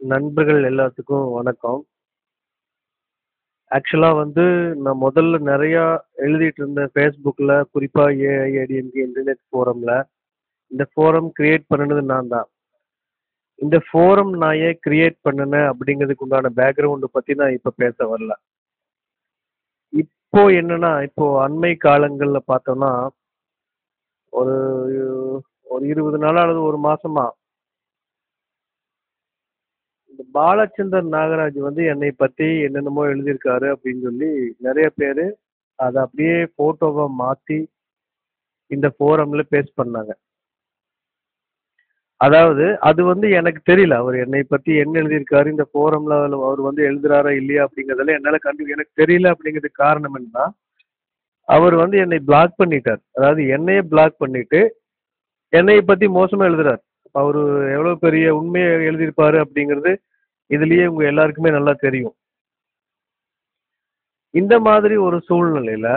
நண்பர்கள் எல்லாத்துக்கும் வணக்கம். ஆக்சுவலாக வந்து நான் முதல்ல நிறையா எழுதிட்டு இருந்தேன் ஃபேஸ்புக்கில் குறிப்பாக ஏஐஏடிஎம்கே இன்டர்நெட் ஃபோரமில் இந்த ஃபோரம் கிரியேட் பண்ணுனது நான் தான். இந்த ஃபோரம் நான் ஏன் கிரியேட் பண்ணினேன் அப்படிங்கிறதுக்கு உண்டான பேக்ரவுண்டை பற்றி நான் இப்போ பேச வரல. இப்போ என்னன்னா, இப்போ அண்மை காலங்களில் பார்த்தோம்னா, ஒரு ஒரு 20 நாளா அல்லது 1 மாசமா இந்த பாலச்சந்தர் நாகராஜ் வந்து என்னை பத்தி என்னென்னமோ எழுதியிருக்காரு அப்படின்னு சொல்லி நிறைய பேரு அதை அப்படியே ஃபோட்டோவா மாத்தி இந்த ஃபோரமில் பேஸ்ட் பண்ணாங்க. அதாவது அது வந்து எனக்கு தெரியல. அவர் என்னை பத்தி என்ன எழுதியிருக்காரு, இந்த ஃபோரமில் அவர் வந்து எழுதுறாரா இல்லையா அப்படிங்கிறதெல்லாம் என்னால கண்டு எனக்கு தெரியல அப்படிங்கிறதுக்கு காரணம் என்னன்னா, அவர் வந்து என்னை பிளாக் பண்ணிட்டார். அதாவது என்னையே பிளாக் பண்ணிட்டு, என்னை பத்தி மோசமா எழுதுறாரு அவர் எவ்வளவு பெரிய உண்மையை எழுதியிருப்பாரு அப்படிங்கிறது இதுலயே உங்க எல்லாருக்குமே நல்லா தெரியும். இந்த மாதிரி ஒரு சூழ்நிலையில,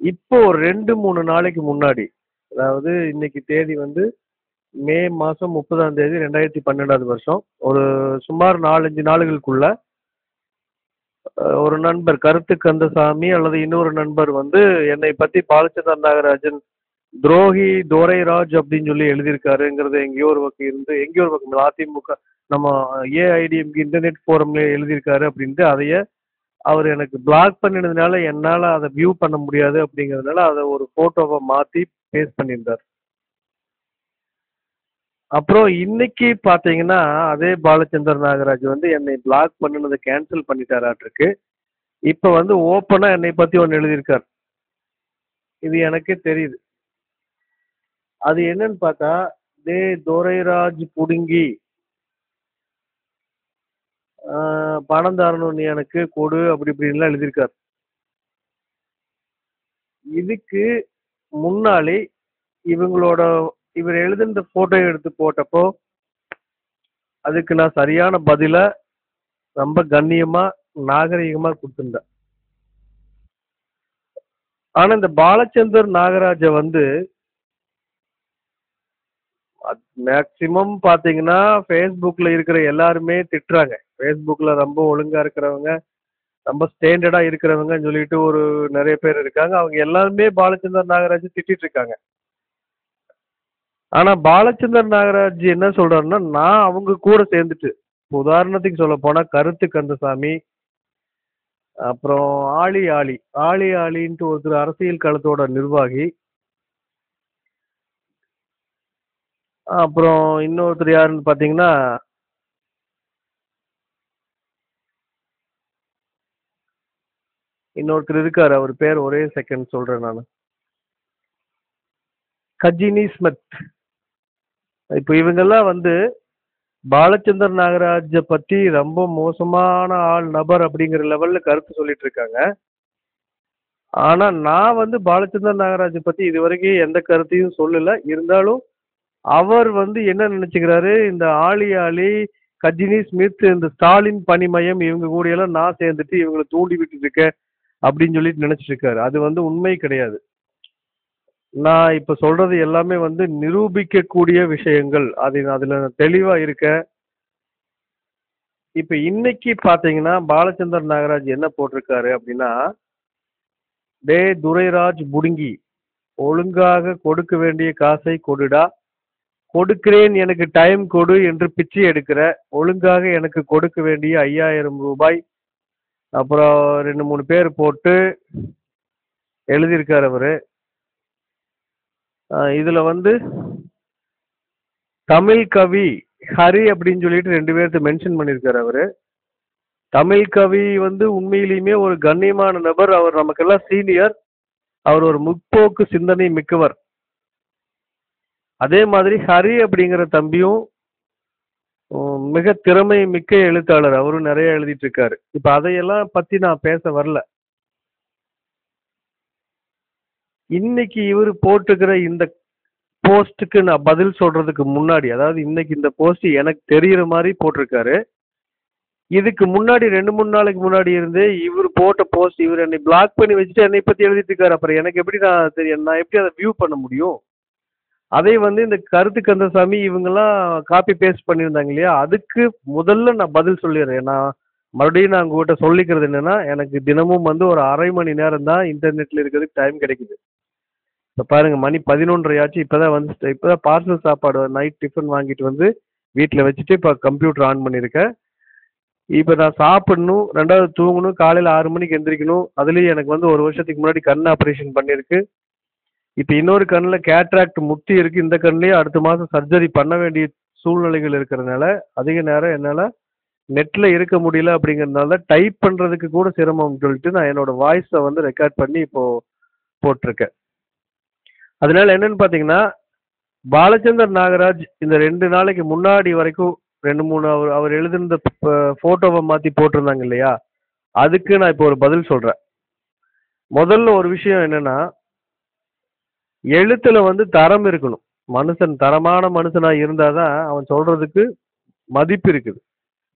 இப்போ ஒரு 2, 3 நாளைக்கு முன்னாடி, அதாவது இன்னைக்கு தேதி வந்து மே மாசம் 30ஆம் தேதி 2012வது வருஷம். ஒரு சுமார் 4, 5 நாளுகளுக்குள்ள ஒரு நண்பர் கருத்து கந்தசாமி அல்லது இன்னொரு நண்பர் வந்து என்னை பத்தி பாலச்சந்தர் நாகராஜன் துரோகி துரைராஜ் அப்படின்னு சொல்லி எழுதியிருக்காருங்கிறது எங்கேயோ ஒரு பக்கம் இருந்து எங்கேயோ ஒரு பக்கம் அதிமுக நம்ம ஏஐடிஎம்கே இன்டர்நெட் ஃபோரம்ல எழுதியிருக்காரு அப்படின்ட்டு அதைய அவர் எனக்கு பிளாக் பண்ணினதுனால என்னால் அதை வியூ பண்ண முடியாது அப்படிங்கிறதுனால அதை ஒரு ஃபோட்டோவை மாற்றி பேஸ் பண்ணியிருந்தார். அப்புறம் இன்னைக்கு பார்த்தீங்கன்னா, அதே பாலச்சந்தர் நாகராஜ் வந்து என்னை பிளாக் பண்ணினதை கேன்சல் பண்ணிட்டாராட்டிருக்கு இப்போ வந்து ஓப்பனாக என்னை பற்றி ஒன்று எழுதியிருக்கார். இது எனக்கே தெரியுது. அது என்னன்னு பார்த்தா, தே துரைராஜ் புடுங்கி" பணம் தரணும் நீ எனக்கு கொடு" அப்படி இப்படின்லாம் எழுதியிருக்கார். இதுக்கு முன்னாடி இவங்களோட இவர் எழுதின ஃபோட்டோ எடுத்து போட்டப்போ, அதுக்கு நான் சரியான பதில ரொம்ப கண்ணியமா, நாகரீகமா கொடுத்துருந்தேன் ஆனா இந்த பாலச்சந்தர் நாகராஜ வந்து அது மேக்ஸிமம் பார்த்தீங்கன்னா, ஃபேஸ்புக்கில் இருக்கிற எல்லாருமே திட்டுறாங்க. ஃபேஸ்புக்கில் ரொம்ப ஒழுங்கா இருக்கிறவங்க, ரொம்ப ஸ்டாண்டர்டா இருக்கிறவங்கன்னு சொல்லிட்டு ஒரு நிறைய பேர் இருக்காங்க. அவங்க எல்லாருமே பாலச்சந்தர் நாகராஜ் திட்டிட்டு இருக்காங்க. ஆனா பாலச்சந்தர் நாகராஜ் என்ன சொல்றாருன்னா, நான் அவங்க கூட சேர்ந்துட்டு, உதாரணத்துக்கு சொல்லப்போனா கருத்து கந்தசாமி, அப்புறம் ஆளி ஆளி, ஆளி ஆளின்ட்டு ஒருத்தர் அரசியல் களத்தோட நிர்வாகி. அப்புறம் இன்னொருத்தர் யாருன்னு பார்த்தீங்கன்னா இன்னொருத்தர் இருக்கார் அவர் பேர் ஒரே செகண்ட் சொல்கிறேன் நான் கஜினி ஸ்மித். இப்போ இவங்கெல்லாம் வந்து பாலச்சந்தர் நாகராஜை பற்றி ரொம்ப மோசமான ஆள், நபர் அப்படிங்கிற லெவலில் கருத்து சொல்லிட்டு இருக்காங்க. ஆனால் நான் வந்து பாலச்சந்தர் நாகராஜை பற்றி இது இதுவரைக்கும் எந்த கருத்தையும் சொல்லலை இருந்தாலும் அவர் வந்து என்ன நினச்சிக்கிறாரு இந்த ஆளி ஆளி, கஜினி ஸ்மித், இந்த ஸ்டாலின் பணிமயம் இவங்க கூடயெல்லாம் நான் சேர்ந்துட்டு இவங்களை தூண்டி விட்டுட்டு இருக்கேன் அப்படின்னு சொல்லிட்டு நினச்சிட்டு இருக்காரு. அது வந்து உண்மை கிடையாது. நான் இப்ப சொல்றது எல்லாமே வந்து நிரூபிக்கக்கூடிய விஷயங்கள். அது அதுல நான் தெளிவா இருக்கேன். இப்ப இன்னைக்கு பார்த்தீங்கன்னா, பாலச்சந்தர் நாகராஜ் என்ன போட்டிருக்காரு அப்படின்னா, டே துரைராஜ் புடுங்கி, ஒழுங்காக கொடுக்க வேண்டிய காசை கொடுடா. கொடுக்கிறேன் எனக்கு டைம் கொடு என்று பிச்சை எடுக்கிற. ஒழுங்காக எனக்கு கொடுக்க வேண்டிய ஐயாயிரம் ரூபாய் அப்புறம் 2, 3 பேர் போட்டு எழுதியிருக்கார் அவரு. இதில் இதுல வந்து தமிழ் கவி ஹரி அப்படின்னு சொல்லிட்டு ரெண்டு பேர்த்து மென்ஷன் பண்ணியிருக்காரு அவரு. தமிழ் கவி வந்து உண்மையிலேயுமே ஒரு கண்ணியமான நபர். அவர் நமக்கெல்லாம் சீனியர். அவர் ஒரு முற்போக்கு சிந்தனை மிக்கவர். அதே மாதிரி ஹரி அப்படிங்கிற தம்பியும் மிக திறமை மிக்க எழுத்தாளர். அவரும் நிறைய எழுதிட்டு இருக்காரு. இப்ப அதையெல்லாம் பத்தி நான் பேச வரல. இன்னைக்கு இவரு போட்டுக்கிற இந்த போஸ்ட்டுக்கு நான் பதில் சொல்றதுக்கு முன்னாடி, அதாவது இன்னைக்கு இந்த போஸ்ட் எனக்கு தெரியிற மாதிரி போட்டிருக்காரு. இதுக்கு முன்னாடி 2, 3 நாளைக்கு முன்னாடி இருந்தே இவர் போட்ட போஸ்ட் இவர் என்னை பிளாக் பண்ணி வச்சுட்டு என்னை பத்தி எழுதிட்டு இருக்காரு. அப்புறம் எனக்கு எப்படி நான் தெரியும்? நான் எப்படி அதை வியூ பண்ண முடியும்? அதை வந்து இந்த கருத்து கந்தசாமி இவங்கெல்லாம் காப்பி பேஸ்ட் பண்ணியிருந்தாங்க இல்லையா? அதுக்கு முதல்ல நான் பதில் சொல்லிடுறேன். நான் மறுபடியும் நான் உங்ககிட்ட சொல்லிக்கிறது என்னன்னா எனக்கு தினமும் வந்து ஒரு அரை மணி நேரம் தான் இன்டர்நெட்ல இருக்கிறதுக்கு டைம் கிடைக்குது. இப்போ பாருங்க மணி பதினொன்றரை ஆச்சு. இப்போதான் வந்து இப்போதான் பார்சல் சாப்பாடு நைட் டிஃபன் வாங்கிட்டு வந்து வீட்டில் வச்சுட்டு இப்போ கம்ப்யூட்டர் ஆன் பண்ணியிருக்கேன். இப்போ நான் சாப்பிடணும் ரெண்டாவது தூங்கணும் காலையில் ஆறு மணிக்கு எந்திரிக்கணும். அதுலேயும் எனக்கு வந்து ஒரு வருஷத்துக்கு முன்னாடி கண் ஆப்ரேஷன் பண்ணியிருக்கு. இப்போ இன்னொரு கண்ணில் கேட்ராக்ட் முட்டி இருக்கு. இந்த கண்ணிலேயே அடுத்த மாதம் சர்ஜரி பண்ண வேண்டிய சூழ்நிலைகள் இருக்கிறதுனால அதிக நேரம் என்னால் நெட்டில் இருக்க முடியல அப்படிங்கிறதுனால டைப் பண்ணுறதுக்கு கூட சிரமம்னு சொல்லிட்டு நான் என்னோட வாய்ஸை வந்து ரெக்கார்ட் பண்ணி இப்போ போட்டிருக்கேன். அதனால என்னன்னு பார்த்தீங்கன்னா பாலச்சந்தர் நாகராஜ் இந்த ரெண்டு நாளைக்கு முன்னாடி வரைக்கும் ரெண்டு மூணு அவர் அவர் எழுதிருந்த ஃபோட்டோவை மாற்றி போட்டிருந்தாங்க இல்லையா? அதுக்கு நான் இப்போ ஒரு பதில் சொல்கிறேன் முதல்ல ஒரு விஷயம் என்னன்னா எழுத்துல வந்து தரம் இருக்கணும். மனுஷன் தரமான மனுஷனா இருந்தாதான் அவன் சொல்றதுக்கு மதிப்பு இருக்குது.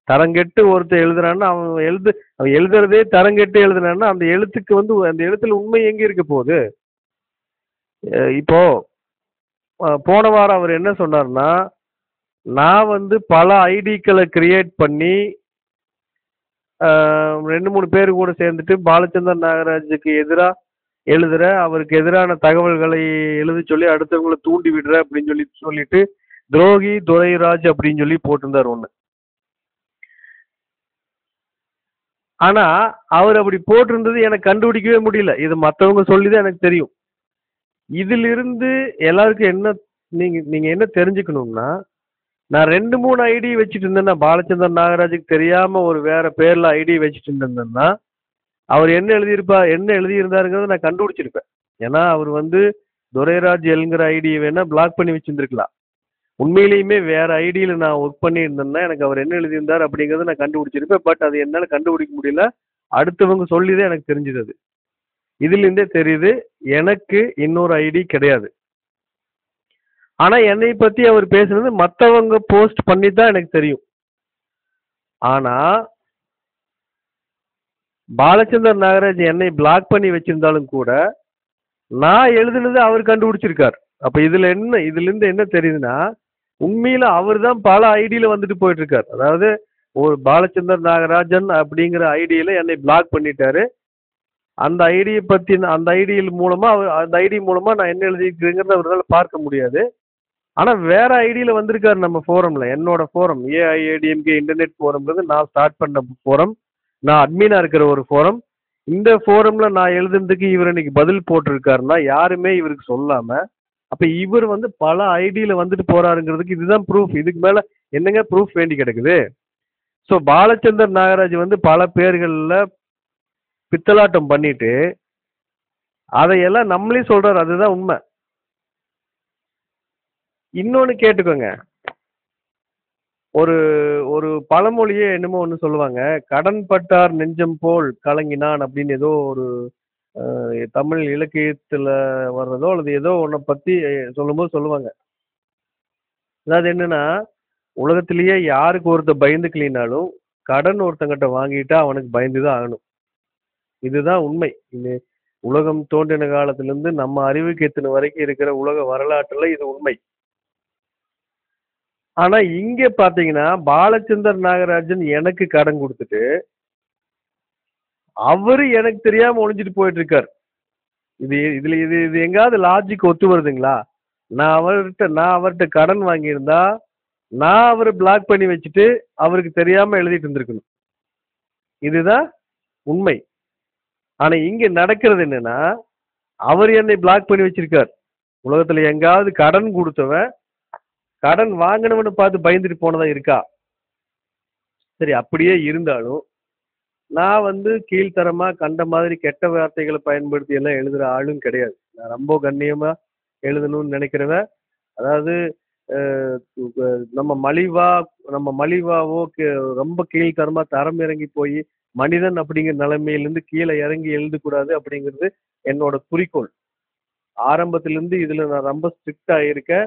தரங்கெட்டு ஒருத்தர் எழுதுறான்னா அவன் எழுது அவன் எழுதுறதே தரங்கெட்டு எழுதுனான்னா அந்த எழுத்துக்கு வந்து அந்த எழுத்துல உண்மை எங்க இருக்க போகுது? இப்போ போன வாரம் அவர் என்ன சொன்னார்னா நான் வந்து பல ஐடிக்களை கிரியேட் பண்ணி ரெண்டு மூணு பேர் கூட சேர்ந்துட்டு பாலச்சந்தர் நாகராஜுக்கு எதிராக எழுதுற அவருக்கு எதிரான தகவல்களை எழுத சொல்லி அடுத்தவங்களை தூண்டி விடுற அப்படின்னு சொல்லி சொல்லிட்டு துரோகி துரைராஜ் அப்படின்னு சொல்லி போட்டிருந்தார் ஒன்று ஆனா அவர் அப்படி போட்டிருந்தது எனக்கு கண்டுபிடிக்கவே முடியல. இது மற்றவங்க சொல்லிதான் எனக்கு தெரியும். இதிலிருந்து எல்லாருக்கும் என்ன நீங்க நீங்க என்ன தெரிஞ்சுக்கணும்னா நான் ரெண்டு மூணு ஐடி வச்சுட்டு இருந்தேன்னா பாலச்சந்தர் நாகராஜுக்கு தெரியாம ஒரு வேற பேர்ல ஐடி வச்சுட்டு இருந்தேன்னா அவர் என்ன எழுதியிருப்பா என்ன எழுதியிருந்தாருங்கிறத நான் கண்டுபிடிச்சிருப்பேன். ஏன்னா அவர் வந்து துரைராஜ் எல்ங்கிற ஐடியை வேணா பிளாக் பண்ணி வச்சிருந்துருக்கலாம். உண்மையிலேயுமே வேற ஐடியில நான் ஒர்க் பண்ணி இருந்தேன்னா எனக்கு அவர் என்ன எழுதியிருந்தார் அப்படிங்கறத நான் கண்டுபிடிச்சிருப்பேன். பட் அது என்னால் கண்டுபிடிக்க முடியல. அடுத்தவங்க சொல்லிதான் எனக்கு தெரிஞ்சது அது. இதுலேருந்தே தெரியுது எனக்கு இன்னொரு ஐடி கிடையாது. ஆனால் என்னை பற்றி அவர் பேசுனது மற்றவங்க போஸ்ட் பண்ணி தான் எனக்கு தெரியும். ஆனால் பாலச்சந்தர் நாகராஜ் என்னை பிளாக் பண்ணி வச்சிருந்தாலும் கூட நான் எழுதுனது அவர் கண்டுபிடிச்சிருக்கார். அப்ப இதுல என்ன இதுல இருந்து என்ன தெரியுதுன்னா உண்மையில அவர் தான் பல ஐடியில வந்துட்டு போயிட்டுருக்கார். அதாவது ஒரு பாலச்சந்தர் நாகராஜன் அப்படிங்கிற ஐடியில என்னை பிளாக் பண்ணிட்டாரு. அந்த ஐடியை பத்தி அந்த ஐடியில் மூலமா அவர் அந்த ஐடி மூலமா நான் என்ன எழுதிக்கிறேங்கிறத அவரால் பார்க்க முடியாது. ஆனா வேற ஐடியில வந்திருக்காரு நம்ம ஃபோரம்ல என்னோட ஃபோரம் ஏஐஏடிஎம்கே இன்டர்நெட் ஃபோரம்ங்கிறது நான் ஸ்டார்ட் பண்ண ஃபோரம் நான் அட்மினா இருக்கிற ஒரு ஃபோரம் இந்த ஃபோரம்ல நான் எழுதுனதுக்கு இவர் இன்னைக்கு பதில் போட்டிருக்காருன்னா யாருமே இவருக்கு சொல்லாம அப்ப இவர் வந்து பல ஐடியில வந்துட்டு போறாருங்கிறதுக்கு இதுதான் ப்ரூஃப் இதுக்கு மேல என்னங்க ப்ரூஃப் வேண்டி கிடக்குது? ஸோ பாலச்சந்தர் நாகராஜ் வந்து பல பேர்களில் பித்தலாட்டம் பண்ணிட்டு அதையெல்லாம் நம்மளே சொல்றாரு. அதுதான் உண்மை. இன்னொன்று கேட்டுக்கோங்க. ஒரு ஒரு பழமொழியே என்னமோ ஒன்று சொல்லுவாங்க. கடன் பட்டார் நெஞ்சம் போல் கலங்கினான் அப்படின்னு ஏதோ ஒரு தமிழ் இலக்கியத்தில் வர்றதோ அல்லது ஏதோ ஒன்றை பற்றி சொல்லும்போது சொல்லுவாங்க. அதாவது என்னன்னா உலகத்திலேயே யாருக்கு ஒருத்தர் பயந்துக்கலினாலும் கடன் ஒருத்தங்கிட்ட வாங்கிட்டா அவனுக்கு பயந்து தான் ஆகணும். இதுதான் உண்மை. இது உலகம் தோன்றின காலத்திலிருந்து நம்ம அறிவுக்கு எத்தின வரைக்கும் இருக்கிற உலக வரலாற்றில் இது உண்மை. ஆனா இங்க பாத்தீங்கன்னா பாலச்சந்தர் நாகராஜன் எனக்கு கடன் கொடுத்துட்டு அவரு எனக்கு தெரியாம ஒழிஞ்சிட்டு போயிட்டு இருக்காரு இது இதுல இது இது எங்காவது லாஜிக் ஒத்து வருதுங்களா? நான் அவர்கிட்ட நான் அவர்கிட்ட கடன் வாங்கியிருந்தா நான் அவரை பிளாக் பண்ணி வச்சுட்டு அவருக்கு தெரியாம எழுதிட்டு இருந்திருக்கணும். இதுதான் உண்மை. ஆனா இங்க நடக்கிறது என்னன்னா அவர் என்னை பிளாக் பண்ணி வச்சிருக்கார். உலகத்துல எங்காவது கடன் கொடுத்தவன் கடன் வாங்கினவனை பார்த்து பயந்துட்டு போனதா இருக்கா? சரி அப்படியே இருந்தாலும் நான் வந்து கீழ்த்தரமா கண்ட மாதிரி கெட்ட வார்த்தைகளை பயன்படுத்தி எல்லாம் எழுதுற ஆளும் கிடையாது. நான் ரொம்ப கண்ணியமா எழுதணும்னு நினைக்கிறவன் அதாவது நம்ம மலிவா நம்ம மலிவாவோ ரொம்ப கீழ்த்தரமா தரம் இறங்கி போய் மனிதன் அப்படிங்கிற நிலைமையிலிருந்து கீழே இறங்கி எழுதக்கூடாது அப்படிங்கிறது என்னோட குறிக்கோள். ஆரம்பத்திலிருந்து இதுல நான் ரொம்ப ஸ்ட்ரிக்ட் இருக்கேன்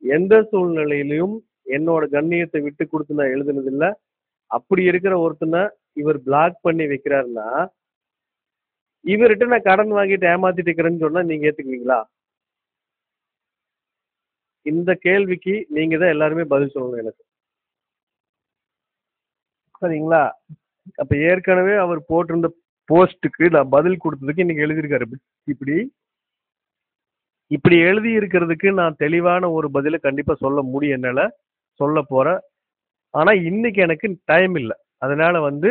எந்த சூழ்நிலையிலையும் என்னோட கண்ணியத்தை விட்டு கொடுத்து நான் எழுதுனதில்ல. அப்படி இருக்கிற ஒருத்தனை இவர் பிளாக் பண்ணி வைக்கிறாருன்னா இவர்கிட்ட நான் கடன் வாங்கிட்டு ஏமாத்திட்டு இருக்கிறேன்னு சொன்னா நீங்க ஏத்துக்குவீங்களா? இந்த கேள்விக்கு நீங்க தான் எல்லாருமே பதில் சொல்லணும் எனக்கு. சரிங்களா? அப்ப ஏற்கனவே அவர் போட்டிருந்த போஸ்ட்டுக்கு நான் பதில் கொடுத்ததுக்கு இன்னைக்கு எழுதியிருக்காரு. இப்படி- இப்படி எழுதி இருக்கிறதுக்கு நான் தெளிவான ஒரு பதிலை கண்டிப்பா சொல்ல முடியும் என்னால சொல்ல போறேன். ஆனா இன்னைக்கு எனக்கு டைம் இல்லை. அதனால வந்து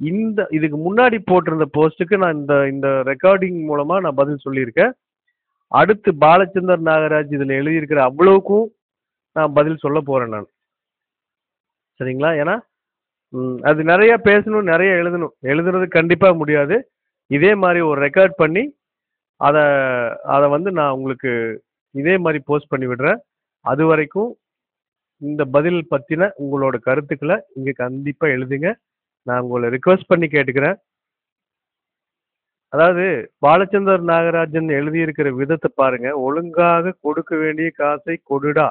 இந்த இதுக்கு முன்னாடி போட்டிருந்த போஸ்ட்டுக்கு நான் இந்த இந்த ரெக்கார்டிங் மூலமா நான் பதில் சொல்லியிருக்கேன். அடுத்து பாலச்சந்தர் நாகராஜ் இதில் எழுதியிருக்கிற அவ்வளவுக்கும் நான் பதில் சொல்ல போறேன் நான். சரிங்களா? ஏன்னா அது நிறைய பேசணும் நிறைய எழுதணும். எழுதுறது கண்டிப்பா முடியாது. இதே மாதிரி ஒரு ரெக்கார்ட் பண்ணி அதை அதை வந்து நான் உங்களுக்கு இதே மாதிரி போஸ்ட் பண்ணி விடுறேன். அது வரைக்கும் இந்த பதில் பற்றின உங்களோட கருத்துக்களை இங்கே கண்டிப்பாக எழுதுங்க. நான் உங்களை ரிக்வெஸ்ட் பண்ணி கேட்டுக்கிறேன். அதாவது பாலச்சந்தர் நாகராஜன் எழுதியிருக்கிற விதத்தை பாருங்க. ஒழுங்காக கொடுக்க வேண்டிய காசை கொடுடா.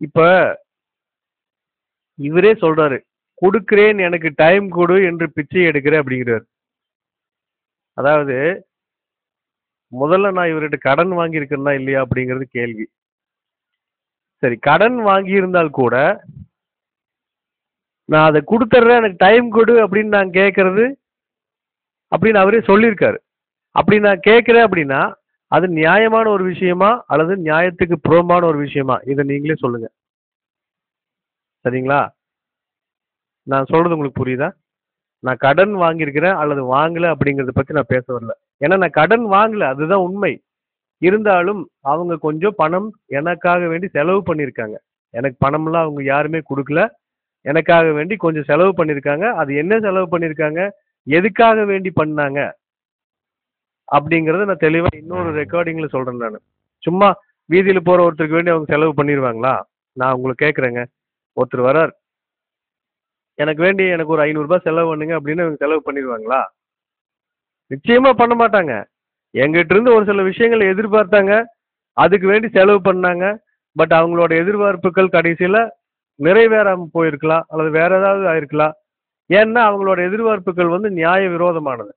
இப்ப இவரே சொல்றாரு கொடுக்கிறேன் எனக்கு டைம் கொடு என்று பிச்சை எடுக்கிறேன் அப்படிங்கிறார். அதாவது முதல்ல நான் இவர்கிட்ட கடன் வாங்கியிருக்கேன்னா இல்லையா அப்படிங்கிறது கேள்வி. சரி கடன் வாங்கியிருந்தால் கூட நான் அதை கொடுத்துட்றேன் எனக்கு டைம் கொடு அப்படின்னு நான் கேட்கறது அப்படின்னு அவரே சொல்லியிருக்காரு. அப்படி நான் கேட்குறேன் அப்படின்னா அது நியாயமான ஒரு விஷயமா அல்லது நியாயத்துக்கு புறம்பான ஒரு விஷயமா? இதை நீங்களே சொல்லுங்க. சரிங்களா? நான் சொல்றது உங்களுக்கு புரியுதா? நான் கடன் வாங்கியிருக்கிறேன் அல்லது வாங்கலை அப்படிங்கிறத பற்றி நான் பேச வரல. ஏன்னா நான் கடன் வாங்கல அதுதான் உண்மை. இருந்தாலும் அவங்க கொஞ்சம் பணம் எனக்காக வேண்டி செலவு பண்ணியிருக்காங்க எனக்கு பணம்லாம் அவங்க யாருமே கொடுக்கல. எனக்காக வேண்டி கொஞ்சம் செலவு பண்ணியிருக்காங்க அது என்ன செலவு பண்ணியிருக்காங்க எதுக்காக வேண்டி பண்ணாங்க? அப்படிங்கறத நான் தெளிவா இன்னொரு ரெக்கார்டிங்ல சொல்றேன் நான். சும்மா வீதியில் போற ஒருத்தருக்கு வேண்டி அவங்க செலவு பண்ணிடுவாங்களா நான் உங்களை கேட்குறேங்க ஒருத்தர் வரார். எனக்கு வேண்டி எனக்கு ஒரு ஐநூறுரூபா செலவு பண்ணுங்க அப்படின்னு அவங்க செலவு பண்ணிடுவாங்களா நிச்சயமா பண்ண மாட்டாங்க. எங்கிட்ட இருந்து ஒரு சில விஷயங்களை எதிர்பார்த்தாங்க. அதுக்கு வேண்டி செலவு பண்ணாங்க. பட் அவங்களோட எதிர்பார்ப்புகள் கடைசியில நிறைவேறாம போயிருக்கலாம் அல்லது வேற ஏதாவது ஆயிருக்கலாம். ஏன்னா அவங்களோட எதிர்பார்ப்புகள் வந்து நியாய விரோதமானது.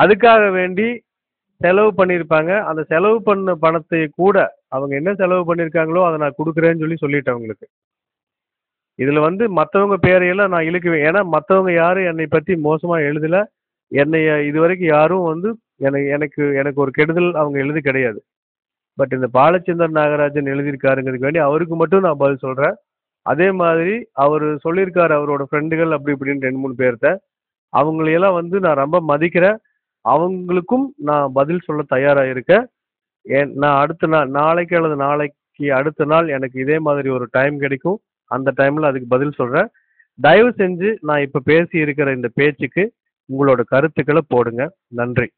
அதுக்காக வேண்டி செலவு பண்ணியிருப்பாங்க. அந்த செலவு பண்ண பணத்தை கூட அவங்க என்ன செலவு பண்ணியிருக்காங்களோ அதை நான் கொடுக்குறேன்னு சொல்லி சொல்லிட்டேன் அவங்களுக்கு. இதுல வந்து மற்றவங்க பேரையெல்லாம் நான் இழுக்குவேன். ஏன்னா மற்றவங்க யாரும் என்னை பத்தி மோசமா எழுதல. என்னை இது வரைக்கும் யாரும் வந்து எனக்கு எனக்கு எனக்கு ஒரு கெடுதல் அவங்க எழுதி கிடையாது. பட் இந்த பாலச்சந்தர் நாகராஜன் எழுதியிருக்காருங்கிறதுக்கு வேண்டி அவருக்கு மட்டும் நான் பதில் சொல்கிறேன் அதே மாதிரி அவர் சொல்லியிருக்காரு அவரோட ஃப்ரெண்டுகள் அப்படி இப்படின்னு ரெண்டு மூணு பேர்த்த. அவங்களையெல்லாம் வந்து நான் ரொம்ப மதிக்கிறேன். அவங்களுக்கும் நான் பதில் சொல்ல தயாராக இருக்கேன் ஏன் நான் அடுத்த நாள் நாளைக்கு அல்லது நாளைக்கு அடுத்த நாள் எனக்கு இதே மாதிரி ஒரு டைம் கிடைக்கும். அந்த டைமில் அதுக்கு பதில் சொல்கிறேன் தயவு செஞ்சு நான் இப்போ பேசி இருக்கிற இந்த பேச்சுக்கு உங்களோட கருத்துக்களை போடுங்க. நன்றி.